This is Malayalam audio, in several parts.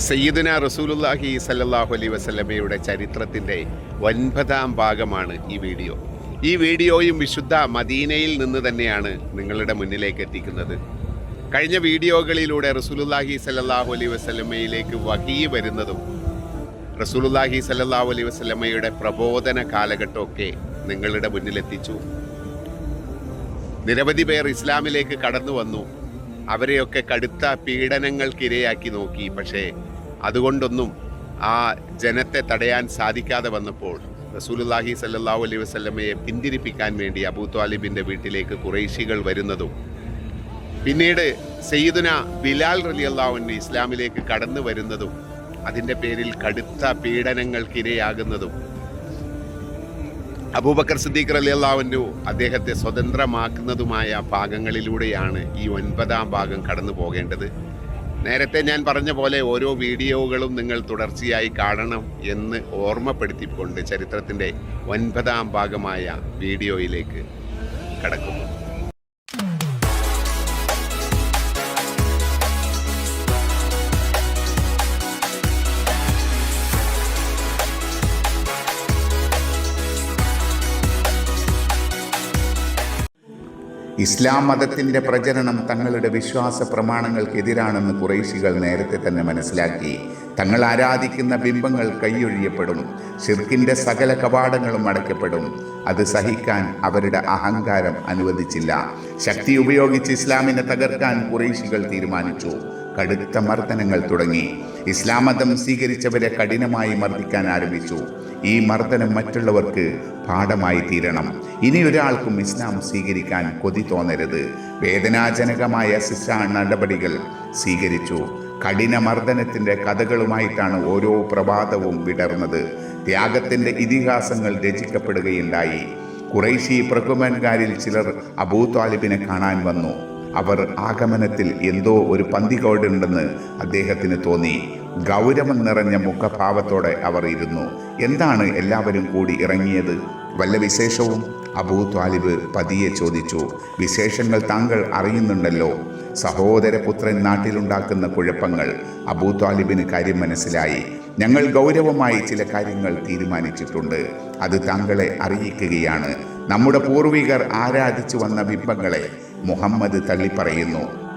സയ്യിദുന റസൂലുല്ലാഹി സല്ലാഹു അലൈ വസ്ലമയുടെ ചരിത്രത്തിന്റെ ഒൻപതാം ഭാഗമാണ് ഈ വീഡിയോ. ഈ വീഡിയോയും വിശുദ്ധ മദീനയിൽ നിന്ന് തന്നെയാണ് നിങ്ങളുടെ മുന്നിലേക്ക് എത്തിക്കുന്നത്. കഴിഞ്ഞ വീഡിയോകളിലൂടെ റസൂലുല്ലാഹി സല്ലാഹു അലൈ വസ്ലമയിലേക്ക് വഹി വരുന്നതും റസൂലുല്ലാഹി സല്ലാഹു അലൈ വസ്ലമയുടെ പ്രബോധന കാലഘട്ടമൊക്കെ നിങ്ങളുടെ മുന്നിലെത്തിച്ചു. നിരവധി പേർ ഇസ്ലാമിലേക്ക് കടന്നു വന്നു. അവരെയൊക്കെ കടുത്ത പീഡനങ്ങൾക്കിരയാക്കി നോക്കി. പക്ഷേ അതുകൊണ്ടൊന്നും ആ ജനത്തെ തടയാൻ സാധിക്കാതെ വന്നപ്പോൾ റസൂലുല്ലാഹി സല്ലല്ലാഹു അലൈഹി വസ്ലമയെ പിന്തിരിപ്പിക്കാൻ വേണ്ടി അബൂ ത്വാലിബിന്റെ വീട്ടിലേക്ക് കുറേശികൾ വരുന്നതും പിന്നീട് സയ്യിദുന ബിലാൽ റലി അള്ളാഹുവിന്റെ ഇസ്ലാമിലേക്ക് കടന്നു വരുന്നതും അതിന്റെ പേരിൽ കടുത്ത പീഡനങ്ങൾക്കിരയാകുന്നതും അബൂബക്കർ സിദ്ദീഖ് അലി അള്ളാഹുവിന്റെ അദ്ദേഹത്തെ സ്വതന്ത്രമാക്കുന്നതുമായ ഭാഗങ്ങളിലൂടെയാണ് ഈ ഒൻപതാം ഭാഗം കടന്നു പോകേണ്ടത്. നേരത്തെ ഞാൻ പറഞ്ഞ പോലെ ഓരോ വീഡിയോകളും നിങ്ങൾ തുടർച്ചയായി കാണണം എന്ന് ഓർമ്മപ്പെടുത്തിക്കൊണ്ട് ചരിത്രത്തിന്റെ ഒൻപതാം ഭാഗമായ വീഡിയോയിലേക്ക് കടക്കുന്നു. ഇസ്ലാം മതത്തിന്റെ പ്രചരണം തങ്ങളുടെ വിശ്വാസ പ്രമാണങ്ങൾക്കെതിരാണെന്ന് കുറേശികൾ നേരത്തെ തന്നെ മനസ്സിലാക്കി. തങ്ങൾ ആരാധിക്കുന്ന ബിംബങ്ങൾ കൈയൊഴിയപ്പെടും ഷിർക്കിന്റെ സകല കവാടങ്ങളും അടയ്ക്കപ്പെടും. അത് സഹിക്കാൻ അവരുടെ അഹങ്കാരം അനുവദിച്ചില്ല. ശക്തി ഉപയോഗിച്ച് ഇസ്ലാമിനെ തകർക്കാൻ കുറേശികൾ തീരുമാനിച്ചു. കടുത്ത മർദ്ദനങ്ങൾ തുടങ്ങി. ഇസ്ലാം മതം സ്വീകരിച്ചവരെ കഠിനമായി മർദ്ദിക്കാൻ ആരംഭിച്ചു. ഈ മർദ്ദനം മറ്റുള്ളവർക്ക് പാഠമായി തീരണം. ഇനി ഒരാൾക്കും ഇസ്ലാം സ്വീകരിക്കാൻ കൊതി തോന്നരുത്. വേദനാജനകമായ ശിക്ഷാ നടപടികൾ സ്വീകരിച്ചു. കഠിന മർദ്ദനത്തിന്റെ കഥകളുമായിട്ടാണ് ഓരോ പ്രഭാതവും വിടർന്നത്. ത്യാഗത്തിന്റെ ഇതിഹാസങ്ങൾ രചിക്കപ്പെടുകയുണ്ടായി. കുറേശി പ്രകുമൻകാരിൽ ചിലർ അബൂ താലിബിനെ കാണാൻ വന്നു. അവർ ആഗമനത്തിൽ എന്തോ ഒരു പന്തികോടുണ്ടെന്ന് അദ്ദേഹത്തിന് തോന്നി. ഗൗരവം നിറഞ്ഞ മുഖഭാവത്തോടെ അവർ ഇരുന്നു. എന്താണ് എല്ലാവരും കൂടി ഇറങ്ങിയത്? വല്ല വിശേഷവും? അബൂ ത്വാലിബ് പതിയെ ചോദിച്ചു. വിശേഷങ്ങൾ താങ്കൾ അറിയുന്നുണ്ടല്ലോ. സഹോദരപുത്രൻ നാട്ടിലുണ്ടാക്കുന്ന കുഴപ്പങ്ങൾ. അബൂ ത്വാലിബിന് കാര്യം മനസ്സിലായി. ഞങ്ങൾ ഗൗരവമായി ചില കാര്യങ്ങൾ തീരുമാനിച്ചിട്ടുണ്ട്. അത് താങ്കളെ അറിയിക്കുകയാണ്. നമ്മുടെ പൂർവികർ ആരാധിച്ചു വന്ന ബിംബങ്ങളെ മുഹമ്മദ് തള്ളിപ്പറയുന്നു.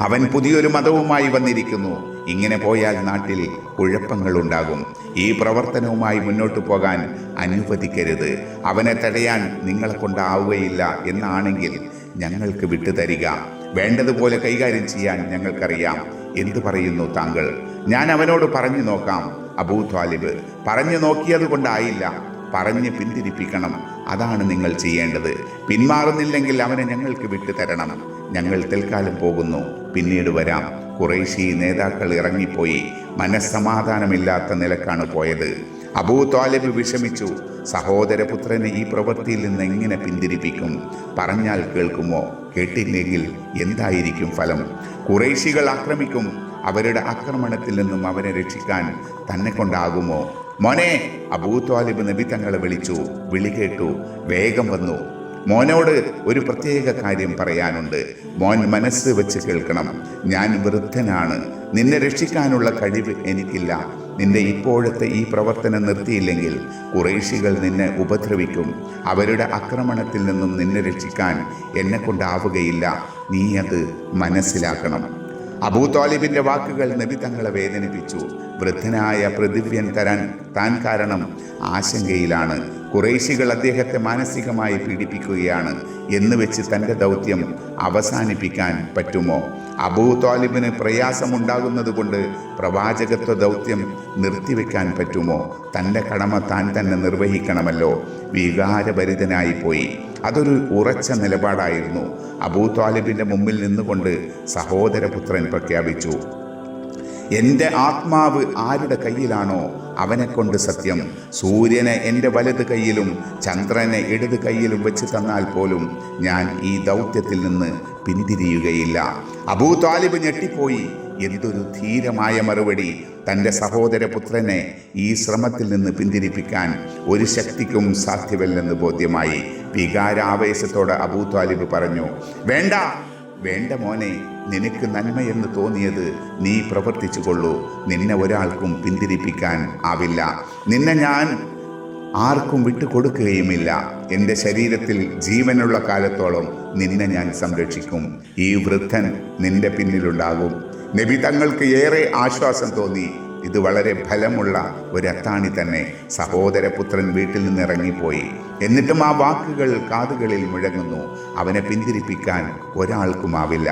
അവൻ പുതിയൊരു മതവുമായി വന്നിരിക്കുന്നു. ഇങ്ങനെ പോയാൽ നാട്ടിൽ കുഴപ്പങ്ങളുണ്ടാകും. ഈ പ്രവർത്തനവുമായി മുന്നോട്ട് പോകാൻ അനുവദിക്കരുത്. അവനെ തടയാൻ നിങ്ങളെ കൊണ്ടാവുകയില്ല എന്നാണെങ്കിൽ ഞങ്ങൾക്ക് വിട്ടുതരിക. വേണ്ടതുപോലെ കൈകാര്യം ചെയ്യാൻ ഞങ്ങൾക്കറിയാം. എന്തു പറയുന്നു താങ്കൾ? ഞാൻ അവനോട് പറഞ്ഞു നോക്കാം അബൂ ത്വാലിബ്. പറഞ്ഞു നോക്കിയത് കൊണ്ടായില്ല. പറഞ്ഞ് പിന്തിരിപ്പിക്കണം. അതാണ് നിങ്ങൾ ചെയ്യേണ്ടത്. പിന്മാറുന്നില്ലെങ്കിൽ അവനെ ഞങ്ങൾക്ക് വിട്ടു തരണം ഞങ്ങൾ തൽക്കാലം പോകുന്നു. പിന്നീട് വരാം. കുറേശി നേതാക്കൾ ഇറങ്ങിപ്പോയി. മനസ്സമാധാനമില്ലാത്ത നിലക്കാണ് പോയത്. അബൂ താലിബ് വിഷമിച്ചു. സഹോദരപുത്രനെ ഈ പ്രവൃത്തിയിൽ നിന്ന് എങ്ങനെ പിന്തിരിപ്പിക്കും? പറഞ്ഞാൽ കേൾക്കുമോ? കേട്ടില്ലെങ്കിൽ എന്തായിരിക്കും ഫലം? കുറേശികൾ ആക്രമിക്കും. അവരുടെ ആക്രമണത്തിൽ നിന്നും അവനെ രക്ഷിക്കാൻ തന്നെ കൊണ്ടാകുമോ? മോനെ അബൂ ത്വാലിബ് നബി തങ്ങളെ വിളിച്ചു. വിളി കേട്ടു. വേഗം വന്നു. മോനോട് ഒരു പ്രത്യേക കാര്യം പറയാനുണ്ട്. മോൻ മനസ്സ് വെച്ച് കേൾക്കണം. ഞാൻ വൃദ്ധനാണ്. നിന്നെ രക്ഷിക്കാനുള്ള കഴിവ് എനിക്കില്ല. നിന്റെ ഇപ്പോഴത്തെ ഈ പ്രവർത്തനം നിർത്തിയില്ലെങ്കിൽ കുറേശികൾ നിന്നെ ഉപദ്രവിക്കും. അവരുടെ ആക്രമണത്തിൽ നിന്നും നിന്നെ രക്ഷിക്കാൻ എന്നെ കൊണ്ടാവുകയില്ല. നീ അത് മനസ്സിലാക്കണം. അബൂ താലിബിന്റെ വാക്കുകൾ നബി തങ്ങളെ വേദനിപ്പിച്ചു. വൃദ്ധനായ പ്രതിവ്യൻ തരാൻ താൻ കാരണം ആശങ്കയിലാണ്. കുറേശികൾ അദ്ദേഹത്തെ മാനസികമായി പീഡിപ്പിക്കുകയാണ്. എന്ന് വെച്ച് തന്റെ ദൗത്യം അവസാനിപ്പിക്കാൻ പറ്റുമോ? അബൂ താലിബിന് പ്രയാസമുണ്ടാകുന്നത് കൊണ്ട് പ്രവാചകത്വ ദൗത്യം നിർത്തിവെക്കാൻ പറ്റുമോ? തന്റെ കടമ താൻ തന്നെ നിർവഹിക്കണമല്ലോ. വികാരഭരിതനായി പോയി. അതൊരു ഉറച്ച നിലപാടായിരുന്നു. അബൂ താലിബിന്റെ മുമ്പിൽ നിന്നുകൊണ്ട് സഹോദരപുത്രൻ പ്രഖ്യാപിച്ചു. എന്റെ ആത്മാവ് ആരുടെ കയ്യിലാണോ അവനെ കൊണ്ട് സത്യം. സൂര്യനെ എന്റെ വലത് കൈയിലും ചന്ദ്രനെ ഇടത് കൈയിലും വെച്ച് തന്നാൽ പോലും ഞാൻ ഈ ദൗത്യത്തിൽ നിന്ന് പിന്തിരിയുകയില്ല. അബൂ താലിബ് ഞെട്ടിപ്പോയി. എന്തൊരു ധീരമായ മറുപടി. തന്റെ സഹോദരപുത്രനെ ഈ ശ്രമത്തിൽ നിന്ന് പിന്തിരിപ്പിക്കാൻ ഒരു ശക്തിക്കും സാധ്യമല്ലെന്ന് ബോധ്യമായി. വികാരാവേശത്തോടെ അബൂ താലിബ് പറഞ്ഞു വേണ്ട വേണ്ട മോനെ നിനക്ക് നന്മയെന്ന് തോന്നിയത് നീ പ്രവർത്തിച്ചു കൊള്ളൂ നിന്നെ ഒരാൾക്കും പിന്തിരിപ്പിക്കാൻ ആവില്ല. നിന്നെ ഞാൻ ആർക്കും വിട്ടുകൊടുക്കുകയുമില്ല. എന്റെ ശരീരത്തിൽ ജീവനുള്ള കാലത്തോളം നിന്നെ ഞാൻ സംരക്ഷിക്കും. ഈ വൃദ്ധൻ നിന്റെ പിന്നിലുണ്ടാകും. നബി തങ്ങൾക്ക് ഏറെ ആശ്വാസം തോന്നി. ഇത് വളരെ ഫലമുള്ള ഒരു അത്താണി തന്നെ സഹോദരപുത്രൻ വീട്ടിൽ നിന്ന് ഇറങ്ങിപ്പോയി എന്നിട്ടും ആ വാക്കുകൾ കാതുകളിൽ മുഴങ്ങുന്നു. അവനെ പിന്തിരിപ്പിക്കാൻ ഒരാൾക്കുമാവില്ല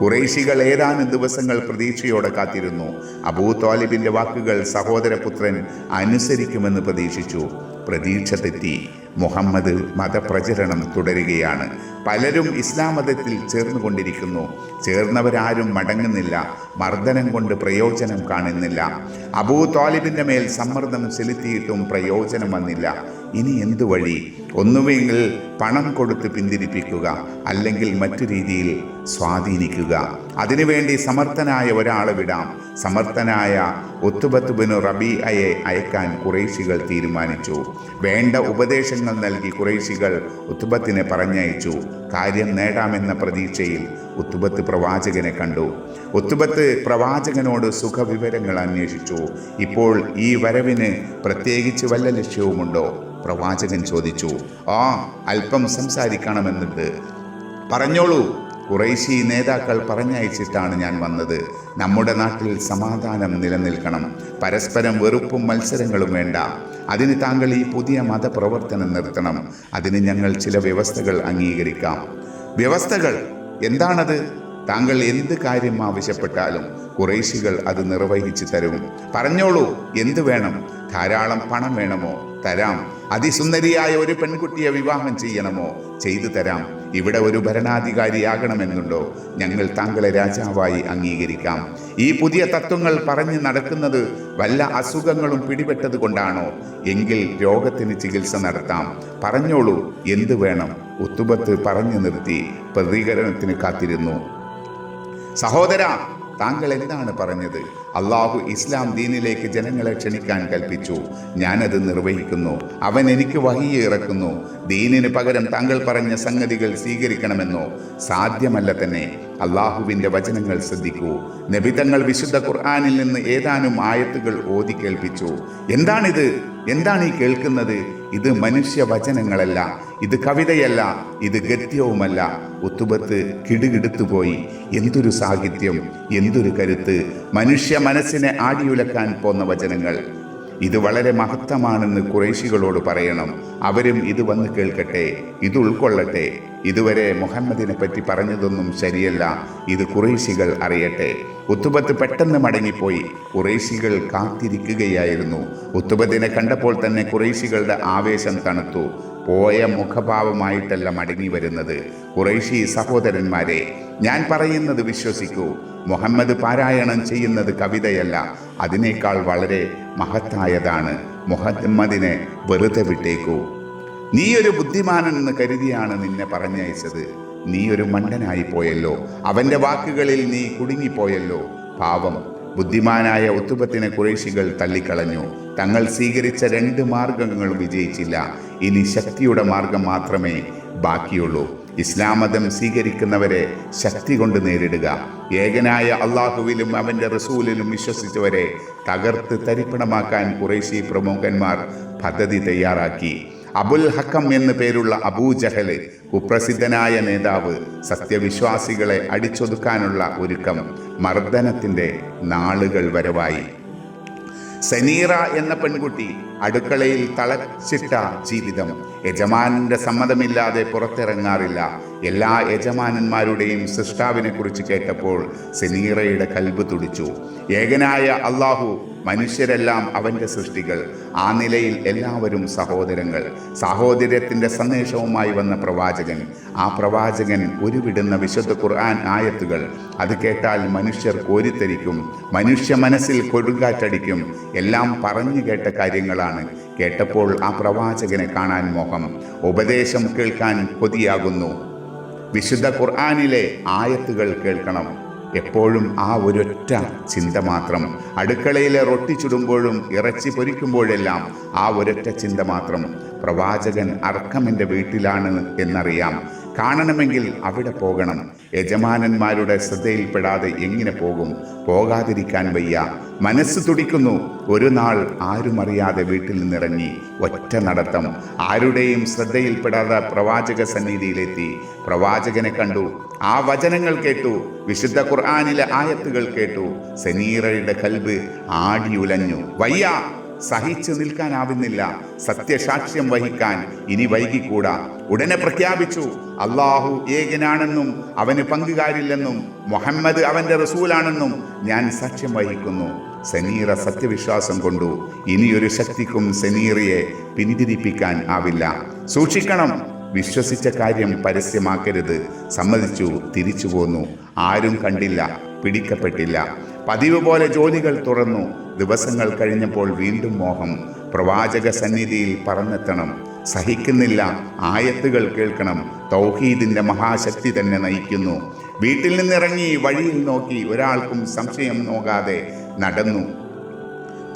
കുറേശികൾ ഏതാനും ദിവസങ്ങൾ പ്രതീക്ഷയോടെ കാത്തിരുന്നു. അബൂ തോലിബിന്റെ വാക്കുകൾ സഹോദരപുത്രൻ അനുസരിക്കുമെന്ന് പ്രതീക്ഷിച്ചു. പ്രതീക്ഷ തെറ്റി മുഹമ്മദ് മതപ്രചരണം തുടരുകയാണ്. പലരും ഇസ്ലാം മതത്തിൽ ചേർന്നുകൊണ്ടിരിക്കുന്നു. ചേർന്നവരാരും മടങ്ങുന്നില്ല. മർദ്ദനം കൊണ്ട് പ്രയോജനം കാണുന്നില്ല. അബൂ താലിബിന്റെ മേൽ സമ്മർദ്ദം ചെലുത്തിയിട്ടും പ്രയോജനം വന്നില്ല. ഇനി എന്തു വഴി? ഒന്നുമെങ്കിൽ പണം കൊടുത്ത് പിന്തിരിപ്പിക്കുക അല്ലെങ്കിൽ മറ്റു രീതിയിൽ സ്വാധീനിക്കുക. അതിനുവേണ്ടി സമർത്ഥനായ ഒരാളെ വിടാം. സമർത്ഥനായ ഒത്തുബത്തുബിനു റബീഅയെ അയക്കാൻ കുറേശികൾ തീരുമാനിച്ചു. വേണ്ട ഉപദേശങ്ങൾ നൽകി കുറേശികൾ ഒത്തുബത്തിനെ പറഞ്ഞയച്ചു. കാര്യം നേടാമെന്ന പ്രതീക്ഷയിൽ ഉത്തുബത്ത് പ്രവാചകനെ കണ്ടു. ഒത്തുബത്ത് പ്രവാചകനോട് സുഖവിവരങ്ങൾ അന്വേഷിച്ചു. ഇപ്പോൾ ഈ വരവിന് പ്രത്യേകിച്ച് വല്ല ലക്ഷ്യവുമുണ്ടോ? പ്രവാചകൻ ചോദിച്ചു. ആ അല്പം സംസാരിക്കണമെന്നുണ്ട്. പറഞ്ഞോളൂ. കുറേശി നേതാക്കൾ പറഞ്ഞയച്ചിട്ടാണ് ഞാൻ വന്നത്. നമ്മുടെ നാട്ടിൽ സമാധാനം നിലനിൽക്കണം. പരസ്പരം വെറുപ്പും മത്സരങ്ങളും വേണ്ട. അതിന് താങ്കൾ ഈ പുതിയ മതപ്രവർത്തനം നിർത്തണം. അതിന് ഞങ്ങൾ ചില വ്യവസ്ഥകൾ അംഗീകരിക്കാം. വ്യവസ്ഥകൾ? എന്താണത്? താങ്കൾ എന്ത് കാര്യം ആവശ്യപ്പെട്ടാലും കുറേശികൾ അത് നിർവഹിച്ചു തരും. പറഞ്ഞോളൂ എന്ത് വേണം? ധാരാളം പണം വേണമോ? തരാം. അതിസുന്ദരിയായ ഒരു പെൺകുട്ടിയെ വിവാഹം ചെയ്യണമോ? ചെയ്തു തരാം. ഇവിടെ ഒരു ഭരണാധികാരിയാകണമെന്നുണ്ടോ? ഞങ്ങൾ താങ്കളെ രാജാവായി അംഗീകരിക്കാം. ഈ പുതിയ തത്വങ്ങൾ പറഞ്ഞു നടക്കുന്നത് വല്ല അസുഖങ്ങളും പിടിപെട്ടത് കൊണ്ടാണോ എങ്കിൽ രോഗത്തിന് ചികിത്സ നടത്താം. പറഞ്ഞോളൂ എന്ത് വേണം? ഉത്തുബത്ത് പറഞ്ഞു നിർത്തി പ്രതികരണത്തിന് കാത്തിരുന്നു. സഹോദര താങ്കൾ എന്താണ് പറഞ്ഞത്? അള്ളാഹു ഇസ്ലാം ദീനിലേക്ക് ജനങ്ങളെ ക്ഷണിക്കാൻ കൽപ്പിച്ചു. ഞാനത് നിർവഹിക്കുന്നു. അവൻ എനിക്ക് വഹിയെ ഇറക്കുന്നു. ദീനിന് പകരം താങ്കൾ പറഞ്ഞ സംഗതികൾ സ്വീകരിക്കണമെന്നോ? സാധ്യമല്ല തന്നെ. അള്ളാഹുവിന്റെ വചനങ്ങൾ ശ്രദ്ധിക്കൂ. നബിതങ്ങൾ വിശുദ്ധ ഖുർആാനിൽ നിന്ന് ഏതാനും ആയത്തുകൾ ഓതി കേൾപ്പിച്ചു. എന്താണിത്? എന്താണ് ഈ കേൾക്കുന്നത്? ഇത് മനുഷ്യ വചനങ്ങളല്ല ഇത് കവിതയല്ല ഇത് ഗദ്യവുമല്ല. ഒത്തുപത്ത് കിടുകിടുത്തു പോയി. എന്തൊരു സാഹിത്യം എന്തൊരു കരുത്ത്. മനുഷ്യ മനസ്സിനെ ആടിയുലക്കാൻ പോന്ന വചനങ്ങൾ. ഇത് വളരെ മഹത്തമാണെന്ന് കുറേശികളോട് പറയണം. അവരും ഇത് വന്ന് കേൾക്കട്ടെ ഇത് ഉൾക്കൊള്ളട്ടെ. ഇതുവരെ മുഹമ്മദിനെ പറ്റി പറഞ്ഞതൊന്നും ശരിയല്ല ഇത് കുറേശികൾ അറിയട്ടെ. ഉത്തുബത്ത് പെട്ടെന്ന് മടങ്ങിപ്പോയി. കുറേശികൾ കാത്തിരിക്കുകയായിരുന്നു. ഉത്തുബത്തിനെ കണ്ടപ്പോൾ തന്നെ കുറേശികളുടെ ആവേശം തണുത്തു. പോയ മുഖഭാവമായിട്ടല്ല മടങ്ങി വരുന്നത്. കുറേശി സഹോദരന്മാരെ ഞാൻ പറയുന്നത് വിശ്വസിക്കൂ. മുഹമ്മദ് പാരായണം ചെയ്യുന്നത് കവിതയല്ല അതിനേക്കാൾ വളരെ മഹത്തായതാണ്. മുഹമ്മദിനെ വെറുതെ വിട്ടേക്കൂ. നീയൊരു ബുദ്ധിമാനെന്ന് കരുതിയാണ് നിന്നെ പറഞ്ഞയച്ചത്. നീ ഒരു മണ്ടനായി പോയല്ലോ അവന്റെ വാക്കുകളിൽ നീ കുടുങ്ങിപ്പോയല്ലോ. പാവം ബുദ്ധിമാനായ ഉത്തുപത്തിനെ കുറേശികൾ തള്ളിക്കളഞ്ഞു. തങ്ങൾ സ്വീകരിച്ച രണ്ട് മാർഗങ്ങളും വിജയിച്ചില്ല. ഇനി ശക്തിയുടെ മാർഗം മാത്രമേ ബാക്കിയുള്ളൂ. ഇസ്ലാമതം സ്വീകരിക്കുന്നവരെ ശക്തി കൊണ്ട് നേരിടുക. ഏകനായ അള്ളാഹുവിലും അവന്റെ റസൂലിലും വിശ്വസിച്ചവരെ തകർത്ത് തരിപ്പണമാക്കാൻ കുറേശി പ്രമുഖന്മാർ പദ്ധതി തയ്യാറാക്കി. അബുൽ ഹക്കം എന്നു പേരുള്ള അബൂജഹൽ കുപ്രസിദ്ധനായ നേതാവ് സത്യവിശ്വാസികളെ അടിച്ചൊതുക്കാനുള്ള ഒരുക്കം മർദ്ദനത്തിന്റെ നാളുകൾ വരവായി. സനീറ എന്ന പെൺകുട്ടി അടുക്കളയിൽ തളച്ചിട്ട ജീവിതം. യജമാനന്റെ സമ്മതമില്ലാതെ പുറത്തിറങ്ങാറില്ല. എല്ലാ യജമാനന്മാരുടെയും സൃഷ്ടാവിനെ കുറിച്ച് കേട്ടപ്പോൾ സെനീറയുടെ കൽബ് തുടിച്ചു. ഏകനായ അള്ളാഹു മനുഷ്യരെല്ലാം അവന്റെ സൃഷ്ടികൾ ആ നിലയിൽ എല്ലാവരും സഹോദരങ്ങൾ. സാഹോദര്യത്തിന്റെ സന്ദേശവുമായി വന്ന പ്രവാചകൻ. ആ പ്രവാചകൻ ഉരുവിടുന്ന വിശുദ്ധ ഖുർആൻ ആയത്തുകൾ. അത് കേട്ടാൽ മനുഷ്യർ കോരിത്തരിക്കും. മനുഷ്യ മനസ്സിൽ കൊടുങ്കാറ്റടിക്കും. എല്ലാം പറഞ്ഞു കേട്ട കാര്യങ്ങളാണ് കേട്ടപ്പോൾ ആ പ്രവാചകനെ കാണാൻ മോഹം. ഉപദേശം കേൾക്കാൻ കൊതിയാകുന്നു. വിശുദ്ധ ഖുർആാനിലെ ആയത്തുകൾ കേൾക്കണം. എപ്പോഴും ആ ഒരൊറ്റ ചിന്ത മാത്രം. അടുക്കളയിലെ റൊട്ടി ചുടുമ്പോഴും ഇറച്ചി പൊരിക്കുമ്പോഴെല്ലാം ആ ഒരൊറ്റ ചിന്ത മാത്രം. പ്രവാചകൻ അർക്കമെന്റെ വീട്ടിലാണ് എന്നറിയാം. കാണണമെങ്കിൽ അവിടെ പോകണം. യജമാനന്മാരുടെ ശ്രദ്ധയിൽപ്പെടാതെ എങ്ങനെ പോകും? പോകാതിരിക്കാൻ വയ്യ. മനസ്സ് തുടിക്കുന്നു. ഒരു നാൾ ആരും അറിയാതെ വീട്ടിൽ നിന്നിറങ്ങി ഒറ്റ നടത്തം. ആരുടെയും ശ്രദ്ധയിൽപ്പെടാതെ പ്രവാചക സന്നിധിയിലെത്തി. പ്രവാചകനെ കണ്ടു. ആ വചനങ്ങൾ കേട്ടു. വിശുദ്ധ ഖുർആാനിലെ ആയത്തുകൾ കേട്ടു. സെനീറയുടെ കൽബ് ആടിയുലഞ്ഞു. വയ്യ. സഹിച്ചു നിൽക്കാനാവുന്നില്ല. സത്യസാക്ഷ്യം വഹിക്കാൻ ഇനി വൈകിക്കൂടാ. ഉടനെ പ്രഖ്യാപിച്ചു അള്ളാഹു ഏകനാണെന്നും അവന് പങ്കുകാരില്ലെന്നും മുഹമ്മദ് അവന്റെ റസൂലാണെന്നും ഞാൻ സാക്ഷ്യം വഹിക്കുന്നു. സെനീറ സത്യവിശ്വാസം കൊണ്ടു ഇനിയൊരു ശക്തിക്കും സനീറയെ പിന്തിരിപ്പിക്കാൻ ആവില്ല. സൂക്ഷിക്കണം വിശ്വസിച്ച കാര്യം പരസ്യമാക്കരുത്. സമ്മതിച്ചു തിരിച്ചു പോന്നു. ആരും കണ്ടില്ല. പിടിക്കപ്പെട്ടില്ല. പതിവ് പോലെ ജോലികൾ തുറന്നു. ദിവസങ്ങൾ കഴിഞ്ഞപ്പോൾ വീണ്ടും മോഹം. പ്രവാചക സന്നിധിയിൽ പറന്നെത്തണം. സഹിക്കുന്നില്ല. ആയത്തുകൾ കേൾക്കണം. തൗഹീദിന്റെ മഹാശക്തി തന്നെ നയിക്കുന്നു. വീട്ടിൽ നിന്നിറങ്ങി വഴിയിൽ നോക്കി ഒരാൾക്കും സംശയം നോക്കാതെ നടന്നു.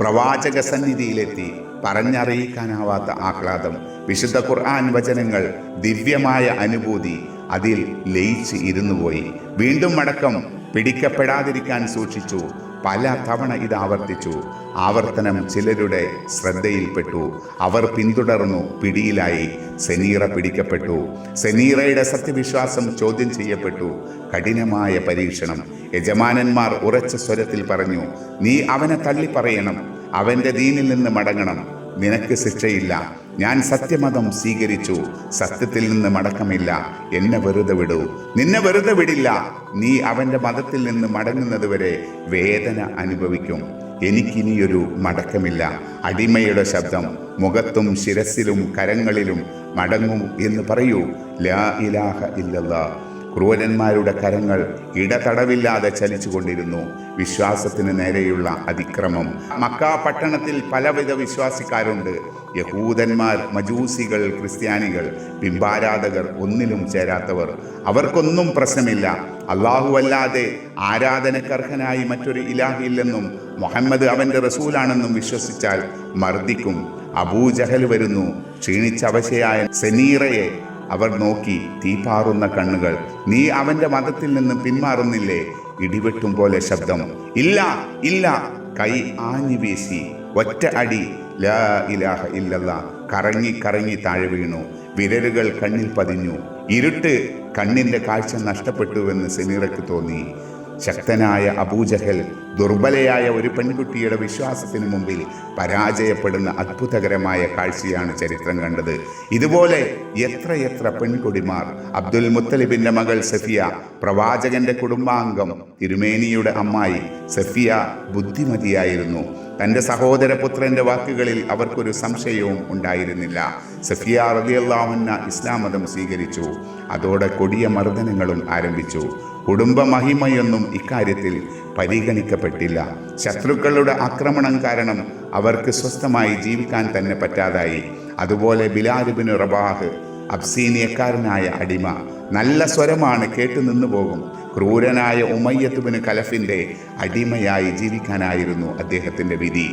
പ്രവാചക സന്നിധിയിലെത്തി. പറഞ്ഞറിയിക്കാനാവാത്ത ആഹ്ലാദം. വിശുദ്ധ ഖുർആൻ വചനങ്ങൾ ദിവ്യമായ അനുഭൂതി. അതിൽ ലയിച്ച് ഇരുന്നുപോയി. വീണ്ടും മടക്കം പിടിക്കപ്പെടാതിരിക്കാൻ സൂക്ഷിച്ചു. പല തവണ ഇത് ആവർത്തിച്ചു. ആവർത്തനം ചിലരുടെ ശ്രദ്ധയിൽപ്പെട്ടു. അവർ പിന്തുടർന്നു. പിടിയിലായി. സെനീറ പിടിക്കപ്പെട്ടു. സെനീറയുടെ സത്യവിശ്വാസം ചോദ്യം ചെയ്യപ്പെട്ടു. കഠിനമായ പരീക്ഷണം. യജമാനന്മാർ ഉറച്ച സ്വരത്തിൽ പറഞ്ഞു നീ അവനെ തള്ളിപ്പറയണം. അവന്റെ ദീനിൽ നിന്ന് മടങ്ങണം. നിനക്ക് ശിക്ഷയില്ല. ഞാൻ സത്യമതം സ്വീകരിച്ചു. സത്യത്തിൽ നിന്ന് മടക്കമില്ല. എന്നെ വെറുതെ വിടൂ. നിന്നെ വെറുതെ വിടില്ല. നീ അവന്റെ മതത്തിൽ നിന്ന് മടങ്ങുന്നതുവരെ വേദന അനുഭവിക്കും. എനിക്കിനിയൊരു മടക്കമില്ല. അടിമയുടെ ശബ്ദം. മുഖത്തും ശിരസിലും കരങ്ങളിലും മടങ്ങും എന്ന് പറയൂ. ലാ ഇലാഹ ഇല്ലല്ലാ. ക്രൂരന്മാരുടെ കരങ്ങൾ ഇടതടവില്ലാതെ ചലിച്ചുകൊണ്ടിരുന്നു. വിശ്വാസത്തിന് നേരെയുള്ള അതിക്രമം. മക്ക പട്ടണത്തിൽ പലവിധ വിശ്വാസിക്കാരുണ്ട്. യഹൂദന്മാർ മജൂസികൾ ക്രിസ്ത്യാനികൾ ബിംബാരാധകർ ഒന്നിലും ചേരാത്തവർ. അവർക്കൊന്നും പ്രശ്നമില്ല. അല്ലാതെ ആരാധനക്കർഹനായി മറ്റൊരു ഇലാഹില്ലെന്നും മുഹമ്മദ് അവന്റെ റസൂലാണെന്നും വിശ്വസിച്ചാൽ മർദ്ദിക്കും. അബൂജഹൽ വരുന്നു. ക്ഷീണിച്ചവശയായ സെനീറയെ അവർ നോക്കി തീപാറുന്ന കണ്ണുകൾ. നീ അവന്റെ മതത്തിൽ നിന്ന് പിന്മാറുന്നില്ലേ? ഇടിവെട്ടും പോലെ ശബ്ദം. ഇല്ല ഇല്ല. കൈ ആഞ്ഞു വീശി. ഒറ്റ അടി. ലാ ഇലാഹ ഇല്ലല്ല. കറങ്ങി കറങ്ങി താഴെ വീണു. വിരലുകൾ കണ്ണിൽ പതിഞ്ഞു. ഇരുട്ട് കണ്ണിന്റെ കാഴ്ച നഷ്ടപ്പെട്ടുവെന്ന് സെനീറയ്ക്ക് തോന്നി. ശക്തനായ അബൂജഹൽ ദുർബലയായ ഒരു പെൺകുട്ടിയുടെ വിശ്വാസത്തിന് മുമ്പിൽ പരാജയപ്പെടുന്ന അത്ഭുതകരമായ കാഴ്ചയാണ് ചരിത്രം കണ്ടത്. ഇതുപോലെ എത്രയെത്ര പെൺകുടിമാർ അബ്ദുൽ മുത്തലിബിന്റെ മകൾ സഫിയ പ്രവാചകന്റെ കുടുംബാംഗം തിരുമേനിയുടെ അമ്മായി സഫിയ ബുദ്ധിമതിയായിരുന്നു. തന്റെ സഹോദരപുത്രന്റെ വാക്കുകളിൽ അവർക്കൊരു സംശയവും ഉണ്ടായിരുന്നില്ല. സഫിയ റബിയല്ലാമുന്ന ഇസ്ലാം മതം സ്വീകരിച്ചു. അതോടെ കൊടിയ മർദ്ദനങ്ങളും ആരംഭിച്ചു. കുടുംബ മഹിമയൊന്നും ഇക്കാര്യത്തിൽ പരിഗണിക്കപ്പെട്ടില്ല. ശത്രുക്കളുടെ ആക്രമണം കാരണം അവർക്ക് സ്വസ്ഥമായി ജീവിക്കാൻ തന്നെ പറ്റാതായി. അതുപോലെ ബിലാലുബിന് റബാഹ് അബ്സീനിയക്കാരനായ അടിമ നല്ല സ്വരമാണ് കേട്ടു നിന്നു പോകും. ക്രൂരനായ ഉമയ്യത്തുബിന് കലഫിന്റെ അടിമയായി ജീവിക്കാനായിരുന്നു അദ്ദേഹത്തിന്റെ വിധി.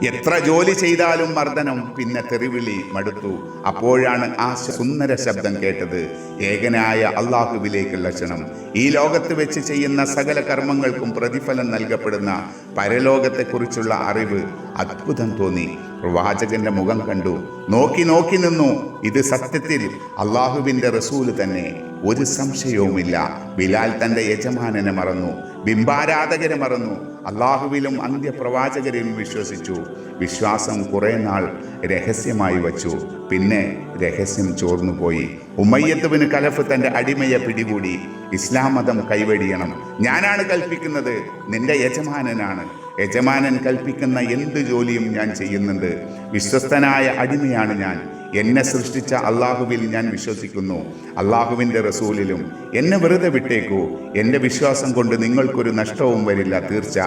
എത്ര ജോലി ചെയ്താലും മർദ്ദനം പിന്നെ തെറിവിളി മടുത്തു. അപ്പോഴാണ് ആ സുന്ദര ശബ്ദം കേട്ടത്. ഏകനായ അള്ളാഹുവിലേക്കുള്ള ക്ഷണം ഈ ലോകത്ത് വെച്ച് ചെയ്യുന്ന സകല കർമ്മങ്ങൾക്കും പ്രതിഫലം നൽകപ്പെടുന്ന പരലോകത്തെക്കുറിച്ചുള്ള അറിവ് അത്ഭുതം തോന്നി. പ്രവാചകന്റെ മുഖം കണ്ടു. നോക്കി നോക്കി നിന്നു. ഇത് സത്യത്തിൽ അള്ളാഹുവിന്റെ റസൂൽ തന്നെ. ഒരു സംശയവുമില്ല. ബിലാൽ തന്റെ യജമാനനെ മറന്നു. ബിംബാരാധകരെ മറന്നു. അള്ളാഹുവിലും അന്ത്യപ്രവാചകരിലും വിശ്വസിച്ചു. വിശ്വാസം കുറേ നാൾ രഹസ്യമായി വച്ചു. പിന്നെ രഹസ്യം ചോർന്നുപോയി. ഉമ്മയ്യത്തുവിന് കലഫ് തന്റെ അടിമയെ പിടികൂടി ഇസ്ലാം മതം കൈവെടിയണം. ഞാനാണ് കൽപ്പിക്കുന്നത് നിന്റെ യജമാനനാണ്. യജമാനൻ കൽപ്പിക്കുന്ന എന്ത് ജോലിയും ഞാൻ ചെയ്യുന്നുണ്ട്. വിശ്വസ്തനായ അടിമയാണ് ഞാൻ. എന്നെ സൃഷ്ടിച്ച അള്ളാഹുവിൽ ഞാൻ വിശ്വസിക്കുന്നു. അള്ളാഹുവിന്റെ റസൂലിലും എന്നെ വെറുതെ വിട്ടേക്കൂ. എന്റെ വിശ്വാസം കൊണ്ട് നിങ്ങൾക്കൊരു നഷ്ടവും വരില്ല തീർച്ച.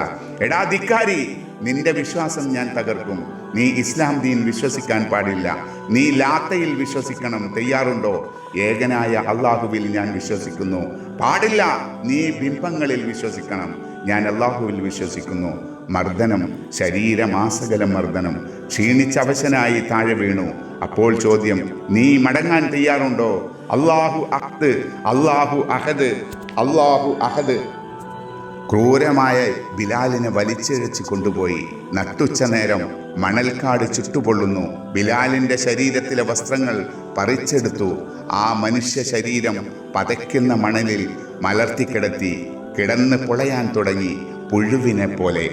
എടാ ധിക്കാരി നിന്റെ വിശ്വാസം ഞാൻ തകർക്കും. നീ ഇസ്ലാം ദീൻ വിശ്വസിക്കാൻ പാടില്ല. നീ ലാത്തയിൽ വിശ്വസിക്കണം. തയ്യാറുണ്ടോ? ഏകനായ അള്ളാഹുവിൽ ഞാൻ വിശ്വസിക്കുന്നു. പാടില്ല. നീ ബിംബങ്ങളിൽ വിശ്വസിക്കണം. ഞാൻ അള്ളാഹുവിൽ വിശ്വസിക്കുന്നു. മർദ്ദനം ശരീരമാസകല മർദ്ദനം. ക്ഷീണിച്ചവശനായി താഴെ വീണു. അപ്പോൾ ചോദ്യം നീ മടങ്ങാൻ തയ്യാറുണ്ടോ? അള്ളാഹു അഹ്ദ് അള്ളാഹു അഹദ് അള്ളാഹു അഹദ്. ക്രൂരമായ ബിലാലിനെ വലിച്ചിഴച്ച് കൊണ്ടുപോയി. നട്ടുച്ച നേരം മണൽക്കാട് ചുട്ടുപൊള്ളുന്നു. ബിലാലിന്റെ ശരീരത്തിലെ വസ്ത്രങ്ങൾ പറിച്ചെടുത്തു. ആ മനുഷ്യ ശരീരം പതയ്ക്കുന്ന മണലിൽ മലർത്തിക്കിടത്തി കിടന്ന് പൊളയാൻ തുടങ്ങി പുഴുവിനെ പോലെ.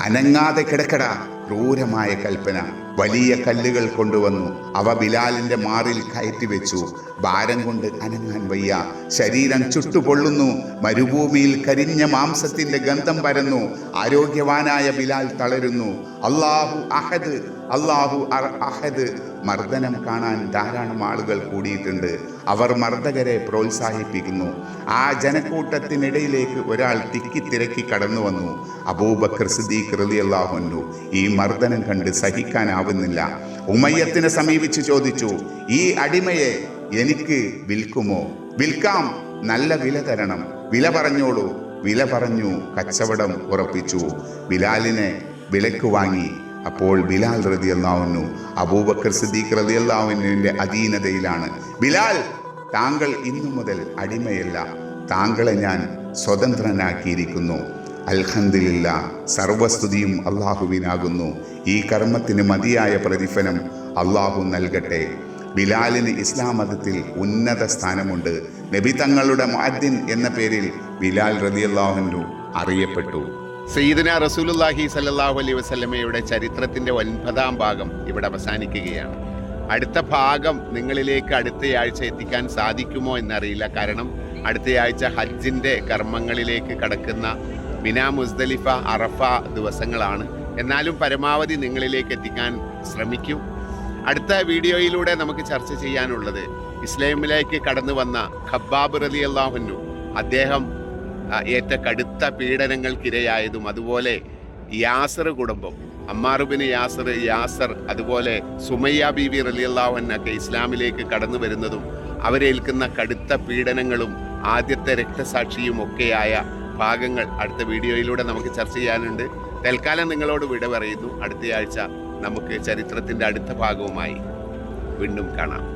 അനങ്ങാതെ കിടക്കട. ക്രൂരമായ കൽപ്പന. വലിയ കല്ലുകൾ കൊണ്ടുവന്നു. അവ ബിലാലിന്റെ മാറിൽ കയറ്റി വെച്ചു. ഭാരം കൊണ്ട് അനങ്ങാൻ വയ്യ. ശരീരം ചുട്ടുപൊള്ളുന്നു. മരുഭൂമിയിൽ കരിഞ്ഞ മാംസത്തിന്റെ ഗന്ധം പരന്നു. ആരോഗ്യവാനായ ബിലാൽ തളരുന്നു. അള്ളാഹു അഹദ്. അള്ളാഹു അഹദ് മർദ്ദനം കാണാൻ ധാരാളം ആളുകൾ കൂടിയിട്ടുണ്ട്. അവർ മർദ്ദകരെ പ്രോത്സാഹിപ്പിക്കുന്നു. ആ ജനക്കൂട്ടത്തിനിടയിലേക്ക് ഒരാൾ തിക്കി തിരക്കി കടന്നു വന്നു. അബൂബക്കർ സിദ്ദീഖ് റളിയല്ലാഹു ഈ മർദ്ദനം കണ്ട് സഹിക്കാനാവുന്നില്ല. ഉമയ്യത്തിനെ സമീപിച്ച് ചോദിച്ചു ഈ അടിമയെ എനിക്ക് വിൽക്കുമോ? വിൽക്കാം നല്ല വില തരണം. വില പറഞ്ഞോളൂ. വില പറഞ്ഞു കച്ചവടം ഉറപ്പിച്ചു. ബിലാലിനെ വിലക്ക് വാങ്ങി. അപ്പോൾ ബിലാൽ റതി അള്ളാവുന്നു അബൂബക്കർ സിദ്ദീഖ് റതി അള്ളാഹുവിന്റെ അധീനതയിലാണ്. ബിലാൽ താങ്കൾ ഇന്നു മുതൽ അടിമയല്ല. താങ്കളെ ഞാൻ സ്വതന്ത്രനാക്കിയിരിക്കുന്നു. അൽഹന്ദില്ല സർവസ്തുതിയും അള്ളാഹുവിനാകുന്നു. ഈ കർമ്മത്തിന് മതിയായ പ്രതിഫലം അള്ളാഹു നൽകട്ടെ. ബിലാലിന് ഇസ്ലാം മതത്തിൽ ഉന്നത സ്ഥാനമുണ്ട്. നബി തങ്ങളുടെ മാദ്യൻ എന്ന പേരിൽ ബിലാൽ റളിയല്ലാഹു അറിയപ്പെട്ടു. സയ്യിദന റസൂലുല്ലാഹി സല്ലാഹു അലൈ വസ്ലമയുടെ ചരിത്രത്തിന്റെ ഒൻപതാം ഭാഗം ഇവിടെ അവസാനിക്കുകയാണ്. അടുത്ത ഭാഗം നിങ്ങളിലേക്ക് അടുത്തയാഴ്ച എത്തിക്കാൻ സാധിക്കുമോ എന്നറിയില്ല. കാരണം അടുത്തയാഴ്ച ഹജ്ജിന്റെ കർമ്മങ്ങളിലേക്ക് കടക്കുന്ന മിന മുസ്ദലിഫ അറഫ ദിവസങ്ങളാണ്. എന്നാലും പരമാവധി നിങ്ങളിലേക്ക് എത്തിക്കാൻ ശ്രമിക്കും. അടുത്ത വീഡിയോയിലൂടെ നമുക്ക് ചർച്ച ചെയ്യാനുള്ളത് ഇസ്ലാമിലേക്ക് കടന്നു വന്ന ഖബ്ബാബ് റലി അള്ളാഹുന്നു അദ്ദേഹം ഏറ്റ കടുത്ത പീഡനങ്ങൾക്കിരയായതും അതുപോലെ യാസർ കുടുംബം അമ്മാറുബിന് യാസർ യാസർ അതുപോലെ സുമയ്യ ബീബി റലിയല്ലാവന്നൊക്കെ ഇസ്ലാമിലേക്ക് കടന്നു വരുന്നതും അവരേൽക്കുന്ന കടുത്ത പീഡനങ്ങളും ആദ്യത്തെ രക്തസാക്ഷിയും ഒക്കെയായ ഭാഗങ്ങൾ അടുത്ത വീഡിയോയിലൂടെ നമുക്ക് ചർച്ച ചെയ്യാനുണ്ട്. തൽക്കാലം നിങ്ങളോട് വിട പറയുന്നു. അടുത്തയാഴ്ച നമുക്ക് ചരിത്രത്തിന്റെ അടുത്ത ഭാഗവുമായി വീണ്ടും കാണാം.